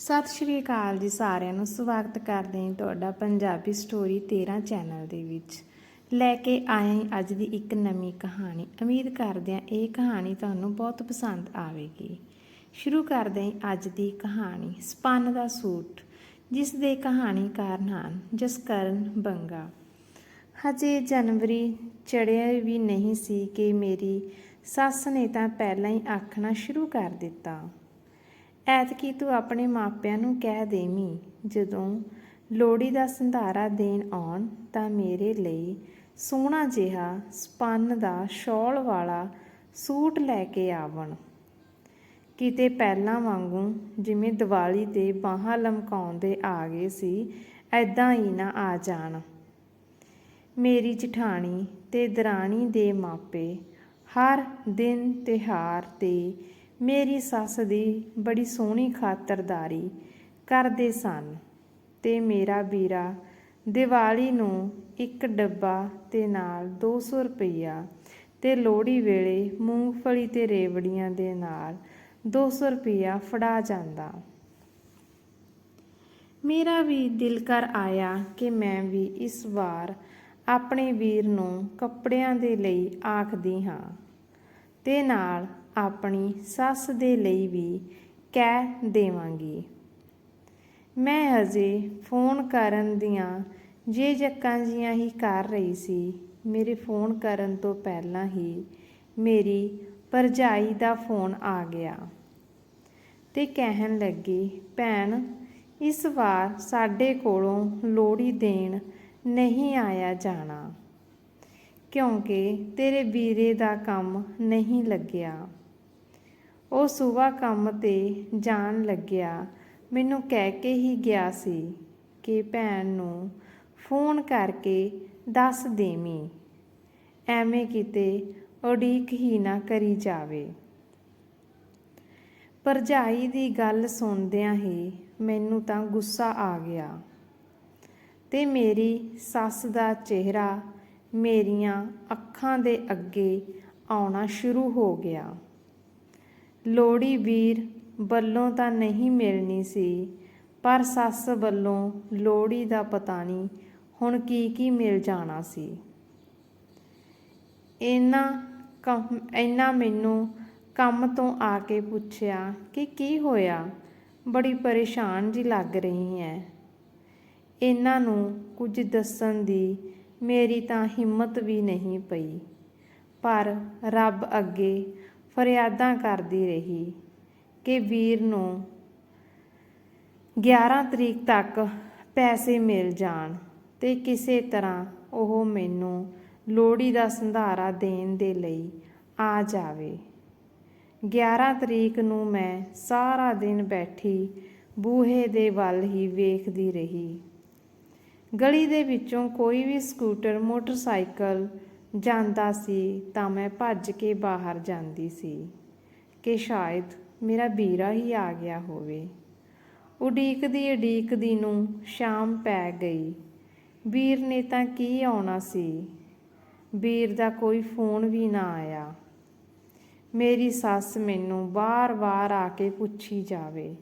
ਸਤਿ ਸ਼੍ਰੀ ਅਕਾਲ ਜੀ ਸਾਰਿਆਂ ਨੂੰ। ਸਵਾਗਤ ਕਰਦੇ ਹਾਂ ਤੁਹਾਡਾ ਪੰਜਾਬੀ ਸਟੋਰੀ 13 ਚੈਨਲ ਦੇ ਵਿੱਚ। ਲੈ ਕੇ ਆਏ ਹਾਂ ਅੱਜ ਦੀ ਇੱਕ ਨਵੀਂ ਕਹਾਣੀ। ਉਮੀਦ ਕਰਦੇ ਹਾਂ ਇਹ ਕਹਾਣੀ ਤੁਹਾਨੂੰ ਬਹੁਤ ਪਸੰਦ ਆਵੇਗੀ। ਸ਼ੁਰੂ ਕਰਦੇ ਹਾਂ ਅੱਜ ਦੀ ਕਹਾਣੀ, ਸਪਨ ਦਾ ਸੂਟ। ਜਿਸ ਦੇ ਕਹਾਣੀਕਾਰ ਹਨ ਜਸਕਰਨ ਬੰਗਾ। ਹਜੇ ਜਨਵਰੀ ਚੜਿਆ ਵੀ ਨਹੀਂ ਸੀ ਕਿ ਮੇਰੀ ਸੱਸ ਨੇ ਤਾਂ ਪਹਿਲਾਂ ਹੀ ਆਖਣਾ ਸ਼ੁਰੂ ਕਰ ਦਿੱਤਾ। ਐਤਕੀ ਤੂੰ ਆਪਣੇ ਮਾਪਿਆਂ ਨੂੰ ਕਹਿ ਦੇਵੀਂ, ਜਦੋਂ ਲੋੜੀ ਦਾ ਸੰਧਾਰਾ ਦੇਣ ਆਉਣ ਤਾਂ ਮੇਰੇ ਲਈ ਸੋਹਣਾ ਜਿਹਾ ਸਪੰਨ ਦਾ ਸ਼ਾਲ ਵਾਲਾ ਸੂਟ ਲੈ ਕੇ ਆਵਣ। ਕਿਤੇ ਪਹਿਲਾਂ ਵਾਂਗੂ ਜਿਵੇਂ ਦੀਵਾਲੀ ਤੇ ਬਾਹਾਂ ਲਮਕਾਉਂਦੇ ਆ ਗਏ ਸੀ ਐਦਾਂ ਹੀ ਨਾ ਆ ਜਾਣ। ਮੇਰੀ ਜਠਾਣੀ ਤੇ ਦਰਾਣੀ ਦੇ ਮਾਪੇ ਹਰ ਦਿਨ ਤਿਹਾਰ ਤੇ ਮੇਰੀ ਸੱਸ ਦੀ ਬੜੀ ਸੋਹਣੀ ਖਾਤਰਦਾਰੀ ਕਰਦੇ ਸਨ ਤੇ ਮੇਰਾ ਵੀਰਾ ਦੀਵਾਲੀ ਨੂੰ ਇੱਕ ਡੱਬਾ ਤੇ ਨਾਲ 200 ਰੁਪਈਆ ਤੇ ਲੋਹੜੀ ਵੇਲੇ ਮੂੰਗਫਲੀ ਤੇ ਰੇਵੜੀਆਂ ਦੇ ਨਾਲ 200 ਰੁਪਈਆ ਫੜਾ ਜਾਂਦਾ। ਮੇਰਾ ਵੀ ਦਿਲ ਕਰ ਆਇਆ ਕਿ ਮੈਂ ਵੀ ਇਸ ਵਾਰ ਆਪਣੇ ਵੀਰ ਨੂੰ ਕੱਪੜਿਆਂ ਦੇ ਲਈ ਆਖਦੀ ਹਾਂ ਤੇ ਨਾਲ ਆਪਣੀ ਸੱਸ ਦੇ ਲਈ ਵੀ ਕਹਿ ਦੇਵਾਂਗੀ। ਮੈਂ ਹਜੇ ਫੋਨ ਕਰਨ ਦੀਆਂ ਜੇ ਜੱਕਾਂ ਜੀਆਂ ਹੀ ਕਰ ਰਹੀ ਸੀ। ਮੇਰੇ ਫੋਨ ਕਰਨ ਤੋਂ ਪਹਿਲਾਂ ਹੀ ਮੇਰੀ ਭਰਜਾਈ ਦਾ ਫੋਨ ਆ ਗਿਆ ਤੇ ਕਹਿਣ ਲੱਗੀ, ਭੈਣ, ਇਸ ਵਾਰ ਸਾਡੇ ਕੋਲੋਂ ਲੋੜੀ ਦੇਣ ਨਹੀਂ ਆਇਆ ਜਾਣਾ, ਕਿਉਂਕਿ ਤੇਰੇ ਵੀਰੇ ਦਾ ਕੰਮ ਨਹੀਂ ਲੱਗਿਆ। ਉਹ ਸਵੇਰ ਕੰਮ ਤੇ ਜਾਣ ਲੱਗਿਆ। ਮੈਨੂੰ ਕਹਿ ਕੇ ਹੀ ਗਿਆ ਸੀ ਕਿ ਭੈਣ ਨੂੰ ਫੋਨ ਕਰਕੇ ਦੱਸ ਦੇਵੀਂ। ਐਵੇਂ ਕਿਤੇ ਉਡੀਕ ਹੀ ਨਾ ਕਰੀ ਜਾਵੇ। ਭਰਜਾਈ ਦੀ ਗੱਲ ਸੁਣਦਿਆਂ ਹੀ ਮੈਨੂੰ ਤਾਂ ਗੁੱਸਾ ਆ ਗਿਆ। ਤੇ ਮੇਰੀ ਸੱਸ ਦਾ ਚਿਹਰਾ ਮੇਰੀਆਂ ਅੱਖਾਂ ਦੇ ਅੱਗੇ ਆਉਣਾ ਸ਼ੁਰੂ ਹੋ ਗਿਆ। ਲੋੜੀ ਵੀਰ ਵੱਲੋਂ ਤਾਂ ਨਹੀਂ ਮਿਲਣੀ ਸੀ, ਪਰ ਸੱਸ ਵੱਲੋਂ ਲੋੜੀ ਦਾ ਪਤਾ ਨਹੀਂ ਹੁਣ ਕੀ ਕੀ ਮਿਲ ਜਾਣਾ ਸੀ। ਇਹਨਾਂ ਇਹਨਾਂ ਮੈਨੂੰ ਕੰਮ ਤੋਂ ਆ ਕੇ ਪੁੱਛਿਆ ਕਿ ਕੀ ਹੋਇਆ? ਬੜੀ ਪਰੇਸ਼ਾਨ ਜੀ ਲੱਗ ਰਹੀ ਹੈ ਇਹਨਾਂ ਨੂੰ ਕੁਝ ਦੱਸਣ ਦੀ ਮੇਰੀ ਤਾਂ ਹਿੰਮਤ ਵੀ ਨਹੀਂ ਪਈ, ਪਰ ਰੱਬ ਅੱਗੇ ਫਰਿਆਦਾਂ ਕਰਦੀ ਰਹੀ ਕਿ ਵੀਰ ਨੂੰ 11 ਤਰੀਕ ਤੱਕ ਪੈਸੇ ਮਿਲ ਜਾਣ ਤੇ ਕਿਸੇ ਤਰ੍ਹਾਂ ਉਹ ਮੈਨੂੰ ਲੋੜੀ ਦਾ ਸੰਧਾਰਾ ਦੇਣ ਦੇ ਲਈ ਆ ਜਾਵੇ। 11 ਤਰੀਕ ਨੂੰ ਮੈਂ ਸਾਰਾ ਦਿਨ ਬੈਠੀ ਬੂਹੇ ਦੇ ਵੱਲ ਹੀ ਵੇਖਦੀ ਰਹੀ। ਗਲੀ ਦੇ ਵਿੱਚੋਂ ਕੋਈ ਵੀ ਸਕੂਟਰ, ਮੋਟਰਸਾਈਕਲ ਜਾਂਦਾ ਸੀ ਤਾਂ ਮੈਂ ਭੱਜ ਕੇ ਬਾਹਰ ਜਾਂਦੀ ਸੀ ਕਿ ਸ਼ਾਇਦ ਮੇਰਾ ਵੀਰਾ ਹੀ ਆ ਗਿਆ ਹੋਵੇ। ਉਡੀਕਦੀ ਉਡੀਕਦੀ ਨੂੰ ਸ਼ਾਮ ਪੈ ਗਈ। ਵੀਰ ਨੇ ਤਾਂ ਕੀ ਆਉਣਾ ਸੀ? ਵੀਰ ਦਾ ਕੋਈ ਫੋਨ ਵੀ ਨਾ ਆਇਆ। ਮੇਰੀ ਸੱਸ ਮੈਨੂੰ ਵਾਰ-ਵਾਰ ਆ ਕੇ ਪੁੱਛੀ ਜਾਵੇ।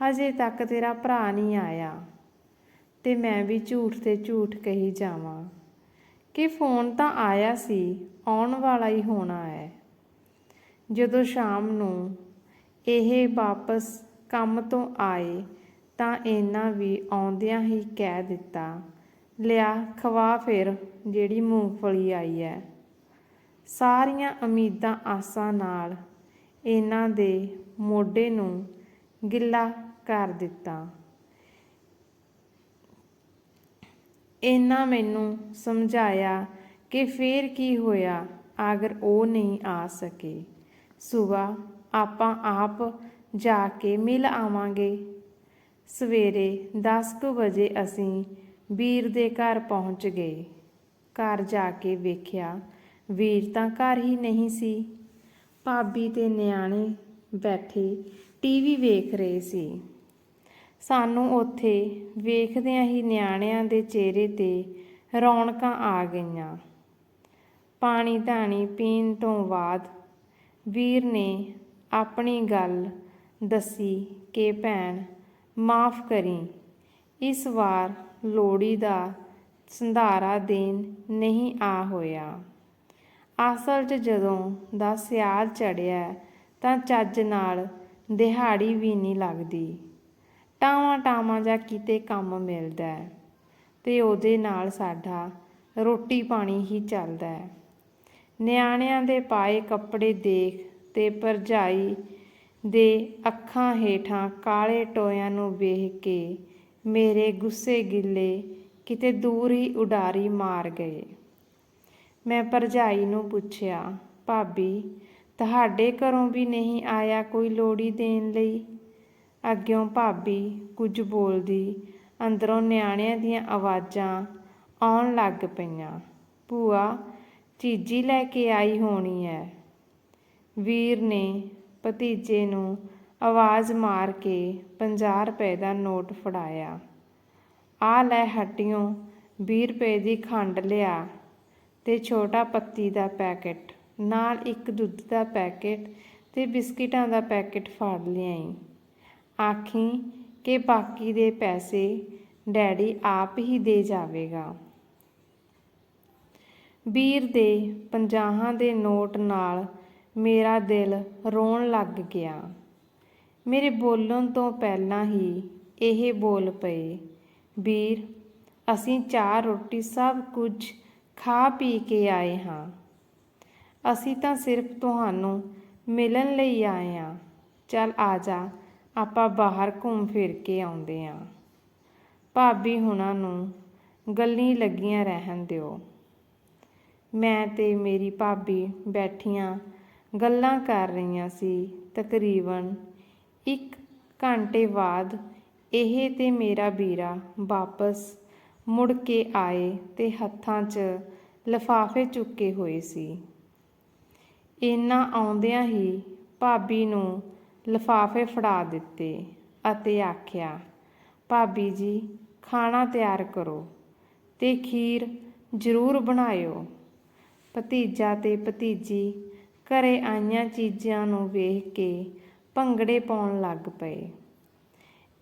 ਹਜੇ ਤੱਕ ਤੇਰਾ ਭਰਾ ਨਹੀਂ ਆਇਆ ਤੇ ਮੈਂ ਵੀ ਝੂਠ ਤੇ ਝੂਠ ਕਹੀ ਜਾਵਾਂ। ਕਿ ਫੋਨ ਤਾਂ ਆਇਆ ਸੀ, ਆਉਣ ਵਾਲਾ ਹੀ ਹੋਣਾ ਹੈ। ਜਦੋਂ ਸ਼ਾਮ ਨੂੰ ਇਹ ਵਾਪਸ ਕੰਮ ਤੋਂ ਆਏ ਤਾਂ ਇਹਨਾਂ ਵੀ ਆਉਂਦਿਆਂ ਹੀ ਕਹਿ ਦਿੱਤਾ, ਲਿਆ, ਖਵਾ ਫਿਰ, ਜਿਹੜੀ ਮੂੰਗਫਲੀ ਆਈ ਹੈ। ਸਾਰੀਆਂ ਉਮੀਦਾਂ ਆਸਾਂ ਨਾਲ ਇਹਨਾਂ ਦੇ ਮੋਢੇ ਨੂੰ ਗਿੱਲਾ ਕਰ ਦਿੱਤਾ। ਇਹਨਾਂ ਮੈਨੂੰ ਸਮਝਾਇਆ ਕਿ ਫੇਰ ਕੀ ਹੋਇਆ, ਅਗਰ ਉਹ ਨਹੀਂ ਆ ਸਕੇ। ਸਵੇਰ ਆਪਾਂ ਆਪ ਜਾ ਕੇ ਮਿਲ ਆਵਾਂਗੇ। ਸਵੇਰੇ 10:00 ਵਜੇ ਅਸੀਂ ਵੀਰ ਦੇ ਘਰ ਪਹੁੰਚ ਗਏ। ਘਰ ਜਾ ਕੇ ਵੇਖਿਆ, ਵੀਰ ਤਾਂ ਘਰ ਹੀ ਨਹੀਂ ਸੀ। ਭਾਬੀ ਤੇ ਨਿਆਣੇ ਬੈਠੇ ਟੀਵੀ ਵੇਖ ਰਹੇ ਸੀ। ਸਾਨੂੰ ਉੱਥੇ ਵੇਖਦਿਆਂ ਹੀ ਨਿਆਣਿਆਂ ਦੇ ਚਿਹਰੇ ਤੇ ਰੌਣਕਾਂ ਆ ਗਈਆਂ। ਪਾਣੀ ਧਾਣੀ ਪੀਣ ਤੋਂ ਬਾਅਦ ਵੀਰ ਨੇ ਆਪਣੀ ਗੱਲ ਦੱਸੀ ਕਿ, ਭੈਣ, ਮਾਫ ਕਰੀ। ਇਸ ਵਾਰ ਲੋੜੀ ਦਾ ਸੰਧਾਰਾ ਦੇਣ ਨਹੀਂ ਆ ਹੋਇਆ। ਅਸਲ 'ਚ ਜਦੋਂ ਦਾ ਸਿਆਲ ਚੜਿਆ ਤਾਂ ਚੱਜ ਨਾਲ ਦਿਹਾੜੀ ਵੀ ਨਹੀਂ ਲੱਗਦੀ। ਟਾਵਾਂ ਟਾਵਾਂ ਜਾਂ ਕਿਤੇ ਕੰਮ ਮਿਲਦਾ ਹੈ ਤੇ ਉਹਦੇ ਨਾਲ ਸਾਡਾ ਰੋਟੀ ਪਾਣੀ ਹੀ ਚੱਲਦਾ ਹੈ। ਨਿਆਣਿਆਂ ਦੇ ਪਾਏ ਕੱਪੜੇ ਦੇਖ ਤੇ ਭਰਜਾਈ ਦੇ ਅੱਖਾਂ ਹੇਠਾਂ ਕਾਲੇ ਟੋਇਆਂ ਨੂੰ ਵੇਖ ਕੇ ਮੇਰੇ ਗੁੱਸੇ ਗਿੱਲੇ ਕਿਤੇ ਦੂਰ ਹੀ ਉਡਾਰੀ ਮਾਰ ਗਏ। ਮੈਂ ਭਰਜਾਈ ਨੂੰ ਪੁੱਛਿਆ, ਭਾਬੀ, ਤੁਹਾਡੇ ਘਰੋਂ ਵੀ ਨਹੀਂ ਆਇਆ ਕੋਈ ਲੋੜੀ ਦੇਣ ਲਈ? ਅੱਗਿਓਂ ਭਾਬੀ ਕੁਝ ਬੋਲਦੀ, ਅੰਦਰੋਂ ਨਿਆਣਿਆਂ ਦੀਆਂ ਆਵਾਜ਼ਾਂ ਆਉਣ ਲੱਗ ਪਈਆਂ। ਭੂਆ, ਚੀਜੀ ਲੈ ਕੇ ਆਈ ਹੋਣੀ ਹੈ ਵੀਰ ਨੇ ਭਤੀਜੇ ਨੂੰ ਆਵਾਜ਼ ਮਾਰ ਕੇ 50 ਰੁਪਏ ਦਾ ਨੋਟ ਫੜਾਇਆ। ਆ ਲੈ ਹੱਟਿਓ 20 ਰੁਪਏ ਦੀ ਖੰਡ ਲਿਆ ਤੇ ਛੋਟਾ ਪੱਤੀ ਦਾ ਪੈਕੇਟ, ਨਾਲ ਇੱਕ ਦੁੱਧ ਦਾ ਪੈਕੇਟ ਤੇ ਬਿਸਕਿਟਾਂ ਦਾ ਪੈਕੇਟ ਫੜ ਲਿਆਈ। ਆਖੀ ਕਿ ਬਾਕੀ ਦੇ ਪੈਸੇ ਡੈਡੀ ਆਪ ਹੀ ਦੇ ਜਾਵੇਗਾ। ਵੀਰ ਦੇ ਪੰਜਾਹਾਂ ਦੇ ਨੋਟ ਨਾਲ ਮੇਰਾ ਦਿਲ ਰੋਣ ਲੱਗ ਗਿਆ। ਮੇਰੇ ਬੋਲਣ ਤੋਂ ਪਹਿਲਾਂ ਹੀ ਇਹ ਬੋਲ ਪਏ ਵੀਰ ਅਸੀਂ ਚਾਹ, ਰੋਟੀ ਸਭ ਕੁਝ ਖਾ ਪੀ ਕੇ ਆਏ ਹਾਂ। ਅਸੀਂ ਤਾਂ ਸਿਰਫ ਤੁਹਾਨੂੰ ਮਿਲਣ ਲਈ ਆਏ ਹਾਂ। ਚੱਲ ਆ ਜਾ ਆਪਾਂ ਬਾਹਰ ਘੁੰਮ ਫਿਰ ਕੇ ਆਉਂਦੇ ਹਾਂ। ਭਾਬੀ ਹੁਣਾਂ ਨੂੰ ਗੱਲਾਂ ਲੱਗੀਆਂ ਰਹਿਣ ਦਿਓ। ਮੈਂ ਤੇ ਮੇਰੀ ਭਾਬੀ ਬੈਠੀਆਂ ਗੱਲਾਂ ਕਰ ਰਹੀਆਂ ਸੀ। ਤਕਰੀਬਨ ਇੱਕ ਘੰਟੇ ਬਾਅਦ ਇਹ ਤੇ ਮੇਰਾ ਵੀਰਾ ਵਾਪਸ ਮੁੜ ਕੇ ਆਏ ਤੇ ਹੱਥਾਂ 'ਚ ਲਫਾਫੇ ਚੁੱਕੇ ਹੋਏ ਸੀ। ਇਹਨਾਂ ਆਉਂਦਿਆਂ ਹੀ ਭਾਬੀ ਨੂੰ ਲਿਫਾਫੇ ਫੜਾ ਦਿੱਤੇ ਅਤੇ ਆਖਿਆ, ਭਾਬੀ ਜੀ, ਖਾਣਾ ਤਿਆਰ ਕਰੋ ਤੇ ਖੀਰ ਜ਼ਰੂਰ ਬਣਾਇਓ। ਭਤੀਜਾ ਤੇ ਭਤੀਜੀ ਘਰੇ ਆਈਆਂ ਚੀਜ਼ਾਂ ਨੂੰ ਵੇਖ ਕੇ ਭੰਗੜੇ ਪਾਉਣ ਲੱਗ ਪਏ।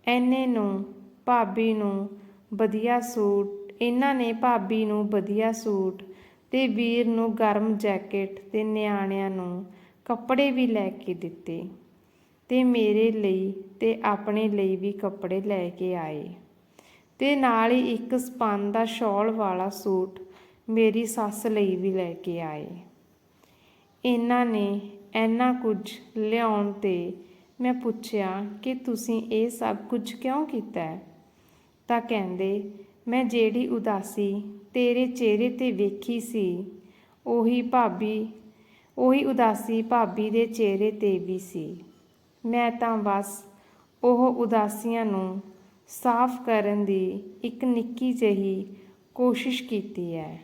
ਐਨੇ ਨੂੰ ਭਾਬੀ ਨੂੰ ਵਧੀਆ ਸੂਟ, ਇਹਨਾਂ ਨੇ ਭਾਬੀ ਨੂੰ ਵਧੀਆ ਸੂਟ ਤੇ ਵੀਰ ਨੂੰ ਗਰਮ ਜੈਕਟ ਤੇ ਨਿਆਣਿਆਂ ਨੂੰ ਕੱਪੜੇ ਵੀ ਲੈ ਕੇ ਦਿੱਤੇ। ਤੇ ਮੇਰੇ ਲਈ ਤੇ ਆਪਣੇ ਲਈ ਵੀ ਕੱਪੜੇ ਲੈ ਕੇ ਆਏ। ਤੇ ਨਾਲ ਹੀ ਇੱਕ ਸਪਨ ਦਾ ਸ਼ਾਲ ਵਾਲਾ ਸੂਟ ਮੇਰੀ ਸੱਸ ਲਈ ਵੀ ਲੈ ਕੇ ਆਏ। ਇਹਨਾਂ ਨੇ ਇੰਨਾ ਕੁਝ ਲਿਆਉਣ ਤੇ ਮੈਂ ਪੁੱਛਿਆ ਕਿ ਤੁਸੀਂ ਇਹ ਸਭ ਕੁਝ ਕਿਉਂ ਕੀਤਾ ਤਾਂ ਕਹਿੰਦੇ, ਮੈਂ ਜਿਹੜੀ ਉਦਾਸੀ ਤੇਰੇ ਚਿਹਰੇ ਤੇ ਵੇਖੀ ਸੀ, ਉਹੀ ਭਾਬੀ, ਉਹੀ ਉਦਾਸੀ ਭਾਬੀ ਦੇ ਚਿਹਰੇ ਤੇ ਵੀ ਸੀ। ਮੈਂ ਤਾਂ ਬਸ ਉਹ ਉਦਾਸੀਆਂ ਨੂੰ ਸਾਫ਼ ਕਰਨ ਦੀ ਇੱਕ ਨਿੱਕੀ ਜਿਹੀ ਕੋਸ਼ਿਸ਼ ਕੀਤੀ ਹੈ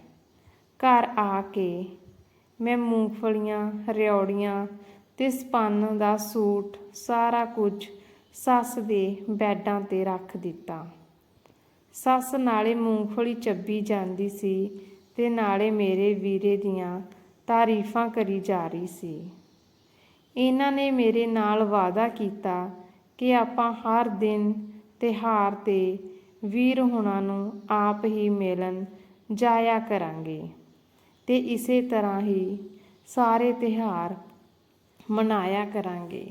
ਘਰ ਆ ਕੇ ਮੈਂ ਮੂੰਗਫਲੀਆਂ ਰਿਉੜੀਆਂ ਤੇ ਸਪੰਨ ਦਾ ਸੂਟ, ਸਾਰਾ ਕੁਝ ਸੱਸ ਦੇ ਬੈਡਾਂ ਤੇ ਰੱਖ ਦਿੱਤਾ। ਸੱਸ ਨਾਲੇ ਮੂੰਗਫਲੀ ਚੱਬੀ ਜਾਂਦੀ ਸੀ ਤੇ ਨਾਲੇ ਮੇਰੇ ਵੀਰੇ ਦੀਆਂ ਤਾਰੀਫਾਂ ਕਰੀ ਜਾ ਰਹੀ ਸੀ। ਇਹਨਾਂ ਨੇ ਮੇਰੇ ਨਾਲ ਵਾਅਦਾ ਕੀਤਾ ਕਿ ਆਪਾਂ ਹਰ ਦਿਨ ਤਿਉਹਾਰ ਤੇ ਵੀਰ ਹੁਣਾਂ ਨੂੰ ਆਪ ਹੀ ਮਿਲਣ ਜਾਇਆ ਕਰਾਂਗੇ ਤੇ ਇਸੇ ਤਰ੍ਹਾਂ ਹੀ ਸਾਰੇ ਤਿਉਹਾਰ ਮਨਾਇਆ ਕਰਾਂਗੇ।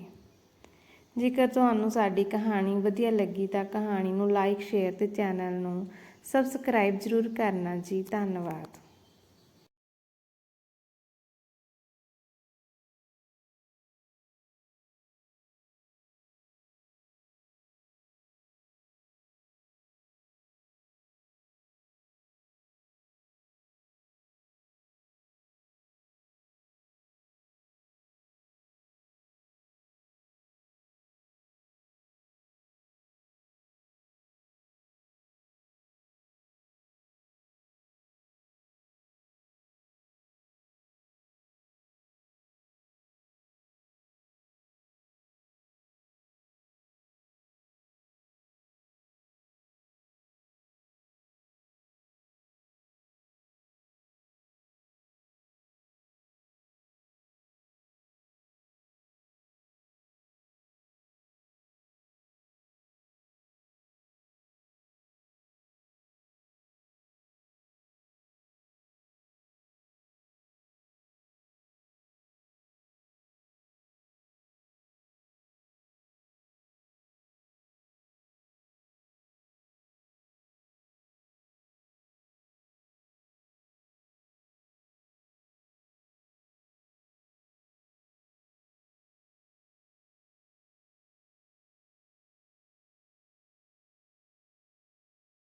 ਜੇਕਰ ਤੁਹਾਨੂੰ ਸਾਡੀ ਕਹਾਣੀ ਵਧੀਆ ਲੱਗੀ ਤਾਂ ਕਹਾਣੀ ਨੂੰ ਲਾਈਕ ਸ਼ੇਅਰ ਤੇ ਚੈਨਲ ਨੂੰ ਸਬਸਕ੍ਰਾਈਬ ਜ਼ਰੂਰ ਕਰਨਾ ਜੀ। ਧੰਨਵਾਦ।